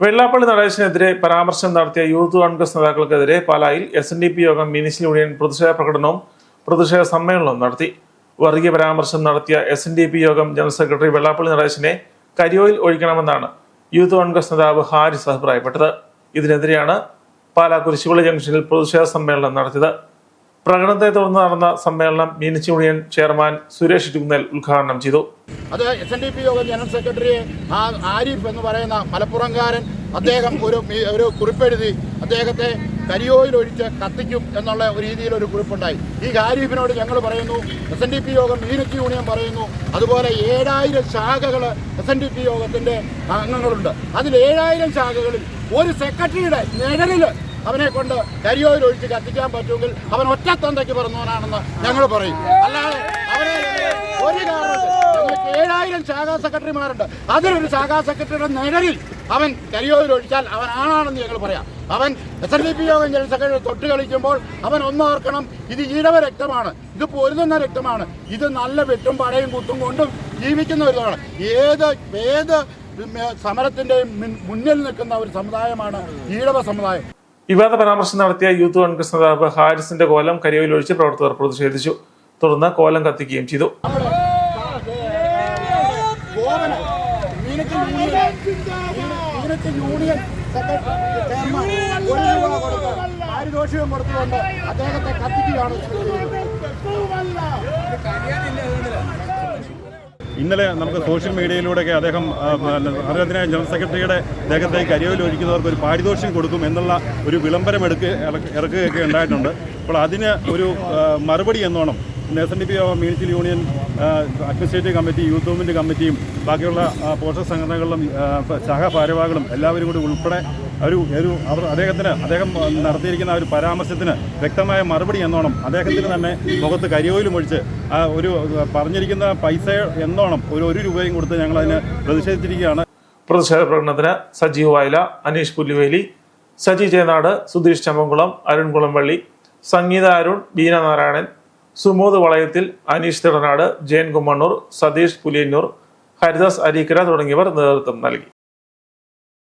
വെള്ളാപ്പള്ളി നടേശനെതിരെ പരാമർശം നടത്തിയ യൂത്ത് കോൺഗ്രസ് നേതാക്കൾക്കെതിരെ പാലായിൽ S N D P Yogam municipal union പ്രതിഷേധ പ്രകടനവും പ്രതിഷേധ സമ്മേളനവും നടത്തി. വർഗീയ പരാമർശം നടത്തിയ എസ് എൻ ഡി പി യോഗം ജനറൽ സെക്രട്ടറി വെള്ളാപ്പള്ളി നടേശനെ കരിയോയിൽ ഒഴിക്കണമെന്നാണ് യൂത്ത് കോൺഗ്രസ് നേതാവ് ഹാരിസ് അഭിപ്രായപ്പെട്ടത്. ഇതിനെതിരെയാണ് പാലാ കുരിശുപള്ളി ജംഗ്ഷനിൽ പ്രതിഷേധ സമ്മേളനം നടത്തിയത്. പ്രകടനത്തെ തുടർന്ന് നടന്ന സമ്മേളനം മീനച്ച് യൂണിയൻ ചെയർമാൻ സുരേഷ് ഇട്ടുകുന്നൽ ഉദ്ഘാടനം ചെയ്തു. അത് എസ് എൻ ഡി പി യോഗം ജനറൽ സെക്രട്ടറി ആരിഫ് എന്ന് പറയുന്ന മലപ്പുറംകാരൻ അദ്ദേഹം ഒരു ഒരു കുറിപ്പെഴുതി അദ്ദേഹത്തെ കരിയോയിൽ ഒഴിച്ച് കത്തിക്കും എന്നുള്ള ഒരു രീതിയിൽ ഒരു കുറിപ്പുണ്ടായി. ഈ ആരിഫിനോട് ഞങ്ങൾ പറയുന്നു എസ് എൻ ഡി പി യോഗം യൂണിറ്റ് യൂണിയൻ പറയുന്നു അതുപോലെ ഏഴായിരം ശാഖകൾ എസ് എൻ ഡി പി യോഗത്തിന്റെ അംഗങ്ങളുണ്ട്. അതിൽ ഏഴായിരം ശാഖകളിൽ ഒരു സെക്രട്ടറിയുടെ നിഴലിൽ അവനെ കൊണ്ട് കരിയോയിൽ ഒഴിച്ച് കത്തിക്കാൻ പറ്റുമെങ്കിൽ അവൻ ഒറ്റത്തന്തയ്ക്ക് പറഞ്ഞവനാണെന്ന് ഞങ്ങൾ പറയും. അല്ലാതെ അവനെ ഒരു കാരണത്തിൽ ഏഴായിരം ശാഖാ സെക്രട്ടറിമാരുണ്ട്. അതിലൊരു ശാഖാ സെക്രട്ടറിയുടെ നിഴലിൽ അവൻ കരിയോയിൽ ഒഴിച്ചാൽ അവൻ ആണാണെന്ന് ഞങ്ങൾ പറയാം. അവൻ എസ് എൻ ഡി പി യോഗം ജനറൽ സെക്രട്ടറി തൊട്ട് കളിക്കുമ്പോൾ അവൻ ഒന്നോർക്കണം ഇത് ഈഴവ രക്തമാണ് ഇത് പൊരുതുന്ന രക്തമാണ് ഇത് നല്ല വെട്ടും പടയും കുത്തും കൊണ്ടും ജീവിക്കുന്ന ഒരു ഇതാണ്. ഏത് ഏത് സമരത്തിന്റെയും മുന്നിൽ നിൽക്കുന്ന ഒരു സമുദായമാണ് ഈഴവ സമുദായം. വിവാദ പരാമർശം നടത്തിയ യൂത്ത് കോൺഗ്രസ് നേതാവ് ഹാരിസിന്റെ കോലം കരിയോയിൽ ഒഴിച്ച് പ്രവർത്തകർ പ്രതിഷേധിച്ചു തുടർന്ന് കോലം കത്തിക്കുകയും ചെയ്തു പാരിതോഷികം കൊടുത്തുകൊണ്ട് അദ്ദേഹത്തെ കത്തിക്കുകയാണ്. ഇന്നലെ നമുക്ക് സോഷ്യൽ മീഡിയയിലൂടെയൊക്കെ അദ്ദേഹം അദ്ദേഹത്തിന് ജനറൽ സെക്രട്ടറിയുടെ ദേഹത്തേക്ക് കരിയോയിൽ ഒഴിക്കുന്നവർക്ക് ഒരു പാരിതോഷികം കൊടുക്കും എന്നുള്ള ഒരു വിളംബരം എടുക്കുക ഇറക്കുകയൊക്കെ ഉണ്ടായിട്ടുണ്ട്. അപ്പോൾ അതിന് ഒരു മറുപടി എന്നോണം S N D P municipal union administrative committee youth movement കമ്മിറ്റിയും ബാക്കിയുള്ള പോഷക സംഘടനകളിലും സഹഭാരവാഹികളും എല്ലാവരും കൂടി ഉൾപ്പെടെ ഒരു ഒരു അവർ അദ്ദേഹത്തിന് അദ്ദേഹം നടത്തിയിരിക്കുന്ന ഒരു പരാമർശത്തിന് വ്യക്തമായ മറുപടി എന്നോണം അദ്ദേഹത്തിന് തന്നെ മുഖത്ത് കരിയോയിലും ഒഴിച്ച് ഒരു പറഞ്ഞിരിക്കുന്ന പൈസ എന്നോണം ഒരു ഒരു രൂപയും കൊടുത്ത് ഞങ്ങൾ അതിന് പ്രതിഷേധിച്ചിരിക്കുകയാണ്. പ്രതിഷേധ പ്രകടനത്തിന് സജീവ് വായില അനീഷ് പുല്ലുവേലി സജി ജയനാട് സുധീഷ് ചമ്പംകുളം അരുൺ കുളംവള്ളി സംഗീത അരുൺ ബീന നാരായണൻ സുമോദ് വളയത്തിൽ അനീഷ് തിടനാട് ജയൻ കുമ്മണ്ണൂർ സതീഷ് പുലിയന്നൂർ ഹരിദാസ് അരീക്കര തുടങ്ങിയവർ നേതൃത്വം നൽകി.